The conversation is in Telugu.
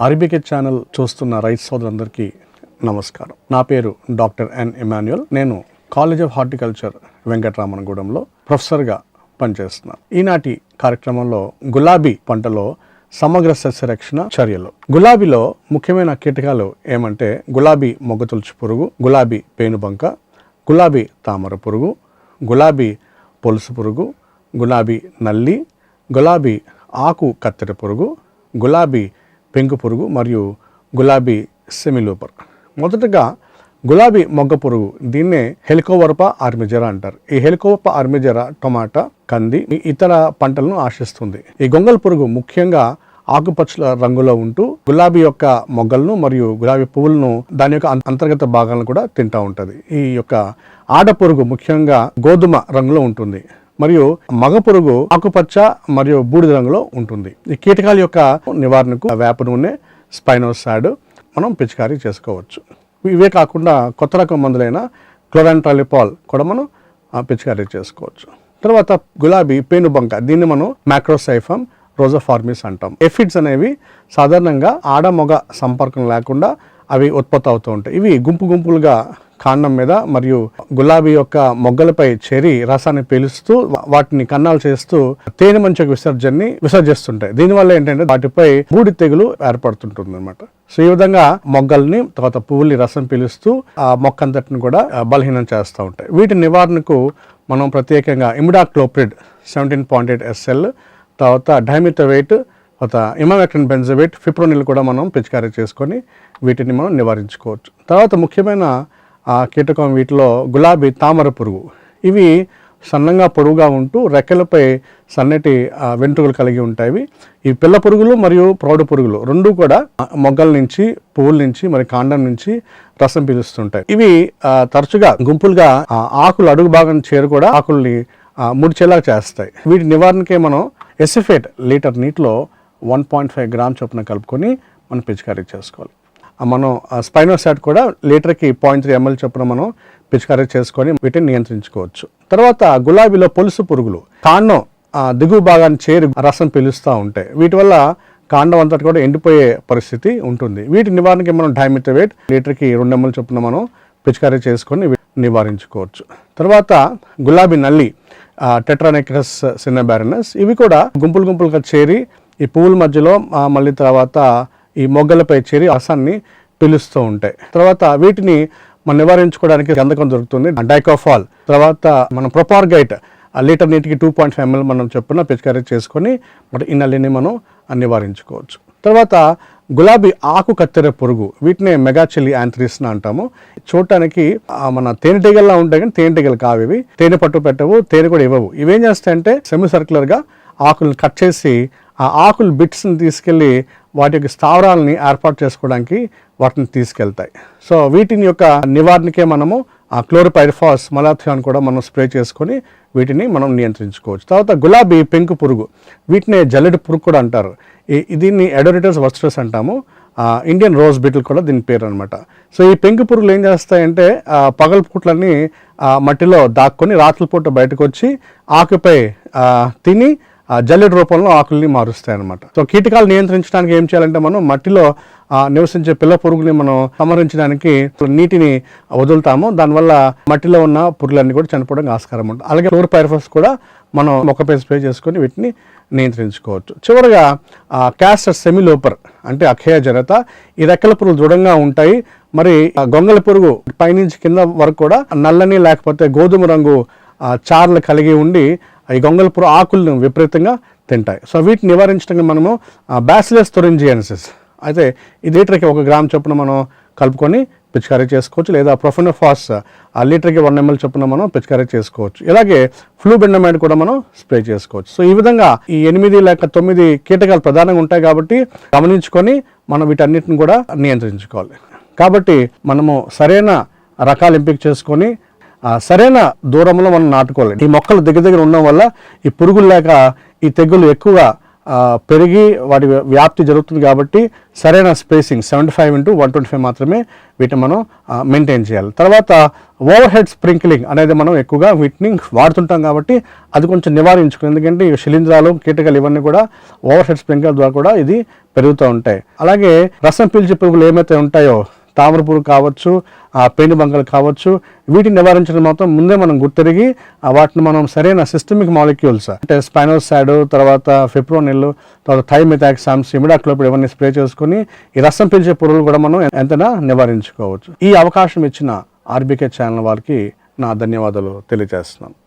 అరబికే ఛానల్ చూస్తున్న రైతు సోదరులందరికీ నమస్కారం. నా పేరు డాక్టర్ ఎన్ ఇమాన్యుయల్. నేను కాలేజ్ ఆఫ్ హార్టికల్చర్ వెంకటరామనగూడెంలో ప్రొఫెసర్గా పనిచేస్తున్నాను. ఈనాటి కార్యక్రమంలో గులాబీ పంటలో సమగ్ర సస్యరక్షణ చర్యలు. గులాబీలో ముఖ్యమైన కీటకాలు ఏమంటే గులాబీ మొగ్గతొలుచు పురుగు గులాబీ పేనుబంక గులాబీ తామర పురుగు గులాబీ పొలుసు పురుగు గులాబీ నల్లి గులాబీ ఆకు కత్తెర పురుగు గులాబీ పెంకు పురుగు మరియు గులాబీ సెమిలూపర్. మొదటగా గులాబీ మొగ్గ పురుగు దీన్నే హెలికోవర్ప ఆర్మిజరా అంటారు. ఈ హెలికోవర్ప ఆర్మిజరా టొమాటా కంది ఇతర పంటలను ఆశిస్తుంది ఈ గొంగల్ పురుగు ముఖ్యంగా ఆకుపచ్చల రంగులో ఉంటూ గులాబీ యొక్క మొగ్గలను మరియు గులాబీ పువ్వులను దాని యొక్క అంతర్గత భాగాలను కూడా తింటా ఉంటుంది. ఈ యొక్క ఆడ పురుగు ముఖ్యంగా గోధుమ రంగులో ఉంటుంది. మరియు మగ పురుగు ఆకుపచ్చ మరియు బూడిద రంగులో ఉంటుంది. ఈ కీటకాల యొక్క నివారణకు వేప నూనె స్పైనోసాడ్ మనం పిచికారీ చేసుకోవచ్చు. ఇవే కాకుండా కొత్త రకం మందులైన క్లోరాంట్రాలిపాల్ కూడా మనం ఆ, పిచికారీ చేసుకోవచ్చు. తర్వాత గులాబీ పేనుబంక దీన్ని మనం మ్యాక్రోసైఫమ్ రోజోఫార్మిస్ అంటాం. ఎఫిడ్స్ అనేవి సాధారణంగా ఆడ మగ సంపర్కం లేకుండా అవి ఉత్పత్తి అవుతూ ఉంటాయి. ఇవి గుంపు గుంపులుగా కాండం మీద మరియు గులాబీ యొక్క మొగ్గలపై చేరి రసాన్ని పీలుస్తూ వాటిని కన్నాలు చేస్తూ తేనె మంచు విసర్జనని విసర్జిస్తుంటాయి. దీనివల్ల ఏంటంటే వాటిపై బూడి తెగులు ఏర్పడుతుంటుంది అనమాట సో ఈ విధంగా మొగ్గల్ని తర్వాత పువ్వుల్ని రసం పీలుస్తూ ఆ మొక్క అంతటిని కూడా బలహీనం చేస్తూ ఉంటాయి. వీటి నివారణకు మనం ప్రత్యేకంగా imidacloprid seventeen point eight SL తర్వాత డైమిటోవేట్ తర్వాత ఇమామెక్టిన్ బెంజవేట్ ఫిప్రోనిల్ కూడా మనం పిచికారీ చేసుకొని వీటిని మనం నివారించుకోవచ్చు. తర్వాత ముఖ్యమైన ఆ, కీటకం వీటిలో గులాబీ తామర పురుగు. ఇవి సన్నంగా పొడవుగా ఉంటూ రెక్కలపై సన్నటి వెంట్రుకలు కలిగి ఉంటాయి. ఈ పిల్ల పురుగులు మరియు ప్రౌఢ పురుగులు రెండు కూడా మొగ్గల నుంచి పువ్వుల నుంచి మరి కాండం నుంచి రసం పీలుస్తుంటాయి. ఇవి తరచుగా గుంపులుగా ఆకులు అడుగు భాగం చేరు కూడా ఆకుల్ని ముడిచేలా చేస్తాయి. వీటి నివారణకే మనం ఎసిఫేట్ లీటర్ నీటిలో వన్ పాయింట్ ఫైవ్ గ్రామ్ చొప్పున కలుపుకొని మనం పిచికారీ చేసుకోవాలి. మనం మనం స్పైనోసాట్ కూడా లీటర్కి పాయింట్ త్రీ ఎంఎల్ చొప్పున మనం పిచికారీ చేసుకొని వీటిని నియంత్రించుకోవచ్చు. తర్వాత గులాబీలో పొలుసు పురుగులు కాండం ఆ, దిగువ భాగాన్ని చేరి రసం పిలుస్తూ ఉంటాయి. వీటి వల్ల కాండం అంతటి కూడా ఎండిపోయే పరిస్థితి ఉంటుంది. వీటి నివారణకి మనం డైమిథోవేట్ లీటర్కి రెండు ఎంఎల్ చొప్పున మనం పిచికారీ చేసుకొని నివారించుకోవచ్చు. తర్వాత గులాబీ నల్లి టెట్రానెక్రస్ సిన్నబారినస్ ఇవి కూడా గుంపులు గుంపులుగా చేరి ఈ పువ్వుల మధ్యలో మళ్ళీ తర్వాత ఈ మొగ్గలపై చేరి రసాన్ని పిలుస్తూ ఉంటాయి. తర్వాత వీటిని మనం నివారించుకోవడానికి గంధకం దొరుకుతుంది డైకోఫాల్. తర్వాత మనం ప్రొపార్గైట్ ఆ లీటర్ నీటికి టూ పాయింట్ ఫైవ్ ఎంఎల్ మనం చొప్పున పిచికారీ చేసుకొని మరి ఈ మనం నివారించుకోవచ్చు. తర్వాత గులాబీ ఆకు కత్తెర పురుగు వీటిని మెగాచెల్లి యాంథ్రిస్న అంటాము. చూడటానికి మన తేనెటీగల్లా ఉంటాయి కానీ తేనెటీగలు కావు ఇవి. తేనె పట్టు పెట్టవు తేనె కూడా ఇవ్వవు. ఇవేం చేస్తాయంటే సెమీ సర్క్యులర్గా ఆకులను కట్ చేసి ఆ ఆకులు బిట్స్ని తీసుకెళ్ళి వాటి యొక్క స్థావరాలని ఏర్పాటు చేసుకోవడానికి వాటిని తీసుకెళ్తాయి. సో వీటిని యొక్క నివారణకే మనము ఆ క్లోరిపైరిఫాస్ మలాథియాన్ కూడా మనం స్ప్రే చేసుకొని వీటిని మనం నియంత్రించుకోవచ్చు. తర్వాత గులాబీ పెంకు పురుగు వీటిని జల్లెడు పురుగు కూడా అంటారు. ఈ- దీన్ని ఎడోరిటస్ వస్ట్రస్ అంటాము. ఇండియన్ రోజ్ బిటిల్ కూడా దీని పేరు అనమాట సో ఈ పెంకు పురుగులు ఏం చేస్తాయంటే ఆ, పగల పూట్లన్నీ మట్టిలో దాక్కొని రాత్రిపూట బయటకు వచ్చి ఆకుపై తిని జల్లెడ రూపంలో ఆకుల్ని మారుస్తాయి అనమాట సో కీటకాలు నియంత్రించడానికి ఏం చేయాలంటే మనం మట్టిలో నివసించే పిల్ల పురుగుని మనం సంహరించడానికి నీటిని వదులుతాము. దానివల్ల మట్టిలో ఉన్న పురుగులన్నీ కూడా చనిపోవడానికి ఆస్కారం ఉంటుంది. అలాగే ఫ్లోర్ పైరఫస్ కూడా మనం మొక్కపై స్ప్రే చేసుకొని వీటిని నియంత్రించుకోవచ్చు. చివరగా క్యాస్టర్ సెమిలోపర్ అంటే అక్షయ జనత ఈ రెక్కల పురుగులు దృఢంగా ఉంటాయి. మరి ఆ గొంగళ పురుగు పైనుంచి కింద వరకు కూడా నల్లని లేకపోతే గోధుమ రంగు చార్లు కలిగి ఉండి ఈ గొంగళ ఆకులను విపరీతంగా తింటాయి. సో వీటిని నివారించడానికి మనము బ్యాసిలస్ థొరింజియన్సిస్ అయితే ఈ లీటర్కి ఒక గ్రామ్ చొప్పున మనం కలుపుకొని పిచికారీ చేసుకోవచ్చు లేదా ప్రొఫెనోఫాస్ ఆ లీటర్కి వన్ ఎంఎల్ చొప్పున మనం పిచికారీ చేసుకోవచ్చు. ఇలాగే ఫ్లూ బెండమైడ్ కూడా మనం స్ప్రే చేసుకోవచ్చు. సో ఈ విధంగా ఈ ఎనిమిది లేక తొమ్మిది కీటకాలు ప్రధానంగా ఉంటాయి కాబట్టి గమనించుకొని మనం వీటన్నిటిని కూడా నియంత్రించుకోవాలి. కాబట్టి మనము సరైన రకాలు ఎంపిక చేసుకొని సరైన దూరంలో మనం నాటుకోవాలి. ఈ మొక్కలు దగ్గర దగ్గర ఉండడం వల్ల ఈ పురుగులు లేక ఈ తెగులు ఎక్కువగా పెరిగి వాటి వ్యాప్తి జరుగుతుంది కాబట్టి సరైన spacing seventy five into one twenty five మాత్రమే వీటిని మనం మెయింటైన్ చేయాలి. తర్వాత ఓవర్ హెడ్ స్ప్రింక్లింగ్ అనేది మనం ఎక్కువగా వీటిని వాడుతుంటాం కాబట్టి అది కొంచెం నివారించుకుని ఎందుకంటే ఈ శిలీంధ్రాలు కీటకాలు ఇవన్నీ కూడా ఓవర్ హెడ్ స్ప్రింక్లర్ ద్వారా కూడా ఇది పెరుగుతూ ఉంటాయి. అలాగే రసం పీల్చే పురుగులు ఏమైతే ఉంటాయో తామర కావచ్చు ఆ పేను బంకలు కావచ్చు వీటిని నివారించడం మాత్రం ముందే మనం గుర్తెరిగి వాటిని మనం సరైన సిస్టమిక్ మాలిక్యూల్స్ అంటే స్పైనోసాడ్ తర్వాత ఫిప్రోనిల్ తర్వాత థైమిథాక్సామ్స్ ఇమిడాక్లోపిడ్ ఇవన్నీ స్ప్రే చేసుకుని ఈ రసం పీల్చే పురుగులు కూడా మనం ఎంతైనా నివారించుకోవచ్చు. ఈ అవకాశం ఇచ్చిన ఆర్బీకే ఛానల్ వారికి నా ధన్యవాదాలు తెలియజేస్తున్నాను.